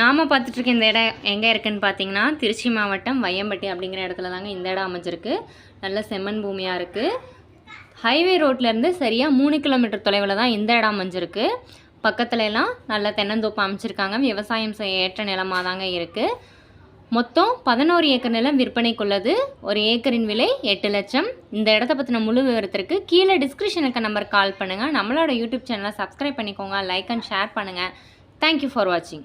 நாம் பார்த்துட்ருக்க இந்த இடம் எங்கே இருக்குன்னு பார்த்தீங்கன்னா திருச்சி மாவட்டம் வையம்பட்டி அப்படிங்கிற இடத்துல தாங்க இந்த இடம் அமைஞ்சிருக்கு. நல்ல செம்மண் பூமியாக இருக்குது ஹைவே ரோட்லேருந்து சரியாக மூணு கிலோமீட்டர் தொலைவில் தான் இந்த இடம் அமைஞ்சிருக்கு. பக்கத்துல எல்லாம் நல்ல தென்னந்தோப்பு அமைச்சிருக்காங்க. விவசாயம் செய்ய ஏற்ற நிலமாக தாங்க இருக்குது மொத்தம் பதினோரு ஏக்கர் நிலம் விற்பனைக்குள்ளது. ஒரு ஏக்கரின் விலை எட்டு லட்சம். இந்த இடத்த பற்றின முழு விவரத்திற்கு கீழே டிஸ்கிரிப்ஷனுக்கு நம்பர் கால் பண்ணுங்கள் நம்மளோட யூடியூப் சேனலை சப்ஸ்கிரைப் பண்ணிக்கோங்க. லைக் அண்ட் ஷேர் பண்ணுங்கள் தேங்க்யூ ஃபார் வாட்சிங்